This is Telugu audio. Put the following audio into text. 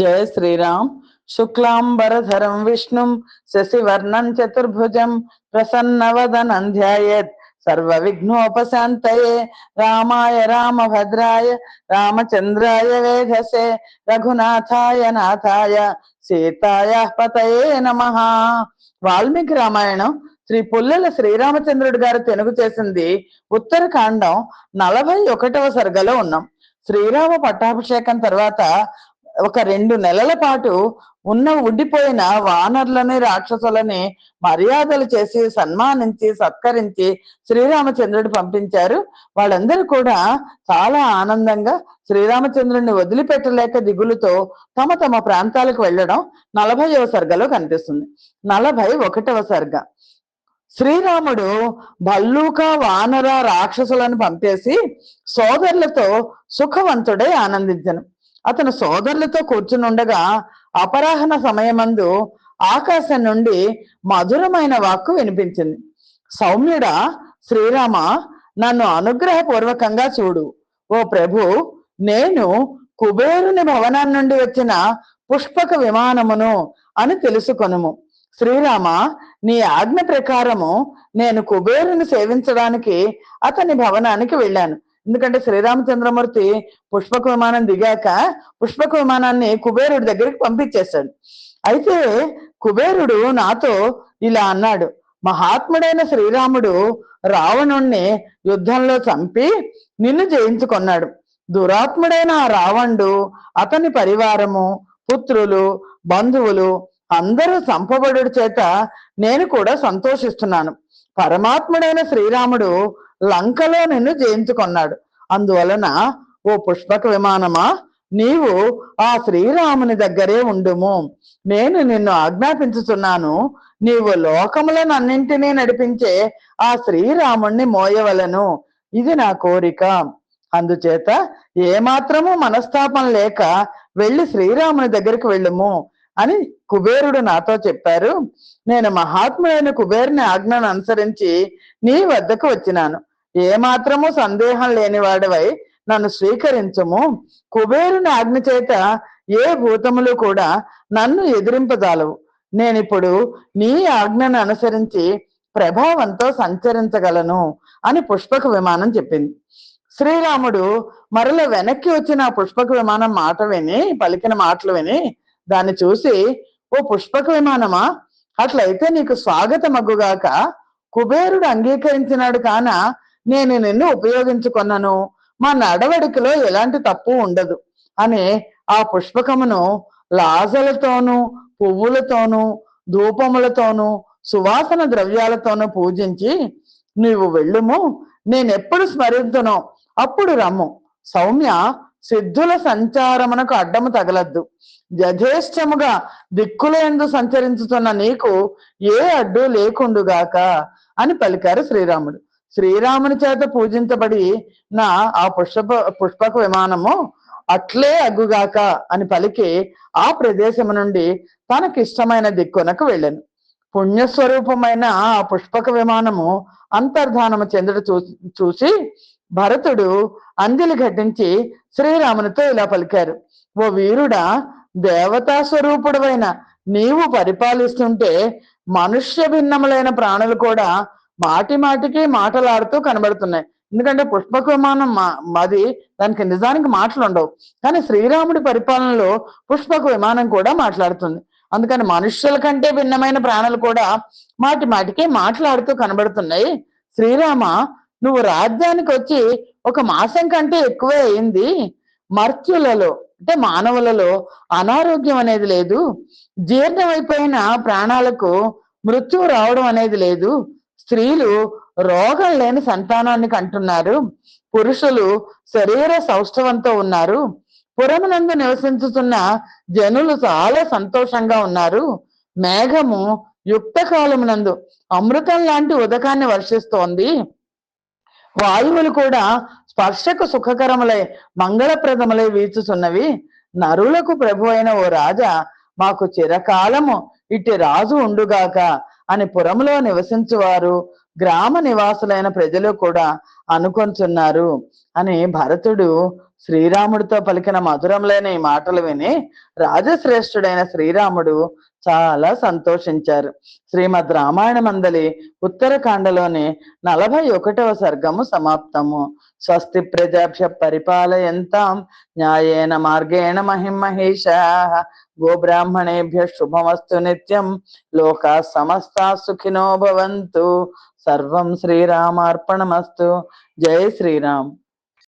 జయ శ్రీరామ్. శుక్లాంబరధరం విష్ణుం శశివర్ణం చతుర్భుజం ప్రసన్నవదనం ధ్యాయత్ సర్వ విఘ్నోపశాంతయే రామాయ రామభద్రాయ రామచంద్రాయ వేధసే రఘునాథాయ నాథాయ సీతాయ పతయే నమ. వాల్మీకి రామాయణం శ్రీ పుల్లెల శ్రీరామచంద్రుడు గారు తెనుగు చేసింది ఉత్తరకాండం నలభై ఒకటవ సర్గలో ఉన్నాం. శ్రీరామ పట్టాభిషేకం తర్వాత ఒక రెండు నెలల పాటు ఉన్న ఉండిపోయిన వానరులని రాక్షసులని మర్యాదలు చేసి సన్మానించి సత్కరించి శ్రీరామచంద్రుడు పంపించారు. వాళ్ళందరూ కూడా చాలా ఆనందంగా శ్రీరామచంద్రుడిని వదిలిపెట్టలేక దిగులుతో తమ తమ ప్రాంతాలకు వెళ్ళడం నలభైవ సర్గలో కనిపిస్తుంది. నలభై ఒకటవ సర్గ. శ్రీరాముడు భల్లూక వానర రాక్షసులను పంపేసి సోదరులతో సుఖవంతుడై ఆనందించను. అతను సోదరులతో కూర్చునుండగా అపరాహన సమయమందు ఆకాశం నుండి మధురమైన వాక్కు వినిపించింది. సౌమ్యుడా శ్రీరామ నన్ను అనుగ్రహపూర్వకంగా చూడు. ఓ ప్రభు నేను కుబేరుని భవనం నుండి వచ్చిన పుష్పక విమానమును అని తెలుసుకొనుము. శ్రీరామ నీ ఆజ్ఞ ప్రకారము నేను కుబేరుని సేవించడానికి అతని భవనానికి వెళ్ళాను. ఎందుకంటే శ్రీరామచంద్రమూర్తి పుష్పక విమానం దిగాక పుష్పక విమానాన్ని కుబేరుడి దగ్గరికి పంపించేశాడు. అయితే కుబేరుడు నాతో ఇలా అన్నాడు మహాత్ముడైన శ్రీరాముడు రావణుణ్ణి యుద్ధంలో చంపి నిన్ను జయించుకొన్నాడు. దురాత్ముడైన ఆ రావణుడు అతని పరివారము పుత్రులు బంధువులు అందరూ సంపబడు చేత నేను కూడా సంతోషిస్తున్నాను. పరమాత్ముడైన శ్రీరాముడు లంకలో నిన్ను జయించుకొన్నాడు. అందువలన ఓ పుష్పక విమానమా నీవు ఆ శ్రీరాముని దగ్గరే ఉండుము. నేను నిన్ను ఆజ్ఞాపించుతున్నాను నీవు లోకములను అన్నింటినీ నడిపించే ఆ శ్రీరాముణ్ణి మోయవలను. ఇది నా కోరిక. అందుచేత ఏమాత్రము మనస్తాపం లేక వెళ్ళి శ్రీరాముని దగ్గరికి వెళ్ళుము. అని కుబేరుడు నాతో చెప్పారు. నేను మహాత్ముడైన కుబేరుని ఆజ్ఞను అనుసరించి నీ వద్దకు వచ్చినాను. ఏమాత్రము సందేహం లేనివాడవై నన్ను స్వీకరించము. కుబేరుని ఆజ్ఞ చేత ఏ భూతములు కూడా నన్ను ఎదిరింపజాలవు. నేనిప్పుడు నీ ఆజ్ఞను అనుసరించి ప్రభావంతో సంచరించగలను అని పుష్పక విమానం చెప్పింది. శ్రీరాముడు మరల వెనక్కి వచ్చిన పుష్పక విమానం మాట విని పలికిన మాటలు విని దాన్ని చూసి ఓ పుష్పక విమానమా? అట్లయితే నీకు స్వాగతమగ్గుగాక కుబేరుడు అంగీకరించినాడు కాన నేను నిన్ను ఉపయోగించుకున్నాను. మా నడవడికలో ఎలాంటి తప్పు ఉండదు. అని ఆ పుష్పకమును లాజలతోనూ పువ్వులతోనూ ధూపములతోనూ సువాసన ద్రవ్యాలతోనూ పూజించి నీవు వెళ్ళుము. నేనెప్పుడు స్మరింతునో అప్పుడు రమ్ము. సౌమ్య సిద్ధుల సంచారమునకు అడ్డము తగలద్దు. యథేష్టముగా దిక్కులందు సంచరించుతున్న నీకు ఏ అడ్డు లేకుండుగాక అని పలికారు శ్రీరాముడు. శ్రీరాముని చేత పూజించబడి నా ఆ పుష్ప పుష్పక విమానము అట్లే అగ్గుగాక అని పలికి ఆ ప్రదేశము నుండి తనకిష్టమైన దిక్కునకు వెళ్ళాను. పుణ్యస్వరూపమైన ఆ పుష్పక విమానము అంతర్ధానము చెందుట చూ చూసి భరతుడు అంజలి ఘటించి శ్రీరామునితో ఇలా పలికారు. ఓ వీరుడా దేవతా స్వరూపుడవైన నీవు పరిపాలిస్తుంటే మనుష్య భిన్నములైన ప్రాణులు కూడా మాటి మాటికి మాటలాడుతూ కనబడుతున్నాయి. ఎందుకంటే పుష్పక విమానం మా మాది దానికి నిజానికి మాటలు ఉండవు కానీ శ్రీరాముడి పరిపాలనలో పుష్పక విమానం కూడా మాట్లాడుతుంది. అందుకని మనుష్యుల కంటే భిన్నమైన ప్రాణులు కూడా మాటి మాటికి మాట్లాడుతూ కనబడుతున్నాయి. శ్రీరామ నువ్వు రాజ్యానికి వచ్చి ఒక మాసం కంటే ఎక్కువే అయింది. మర్త్యులలో అంటే మానవులలో అనారోగ్యం అనేది లేదు. జీర్ణమైపోయిన ప్రాణాలకు మృత్యువు రావడం అనేది లేదు. స్త్రీలు రోగం లేని సంతానాన్ని కంటున్నారు. పురుషులు శరీర సౌష్ఠవంతో ఉన్నారు. పురమునందు నివసించుతున్న జనులు చాలా సంతోషంగా ఉన్నారు. మేఘము యుక్త కాలమునందు అమృతం లాంటి ఉదకాన్ని వర్షిస్తోంది. వాయువులు కూడా స్పర్శకు సుఖకరములై మంగళప్రదములై వీచుచున్నవి. నరులకు ప్రభు అయిన ఓ రాజా మాకు చిరకాలము ఇట్టి రాజు ఉండుగాక అని పురములో నివసించువారు గ్రామ నివాసులైన ప్రజలు కూడా అనుకొంచున్నారు అని భరతుడు శ్రీరాముడితో పలికిన మధురములైన ఈ మాటలు విని రాజశ్రేష్ఠుడైన శ్రీరాముడు చాలా సంతోషించారు. శ్రీమద్ రామాయణ మందలి ఉత్తరకాండలోని నలభై ఒకటవ సర్గము సమాప్తము. స్వస్తి ప్రజాభ్య పరిపాలయంతాం. న్యాయేన మార్గేణ మహిం గోబ్రాహ్మణేభ్య శుభమస్తు నిత్యం. లోకా సమస్తా సుఖినో భవంతు. సర్వం శ్రీరామార్పణమస్తు. జయ శ్రీరామ్.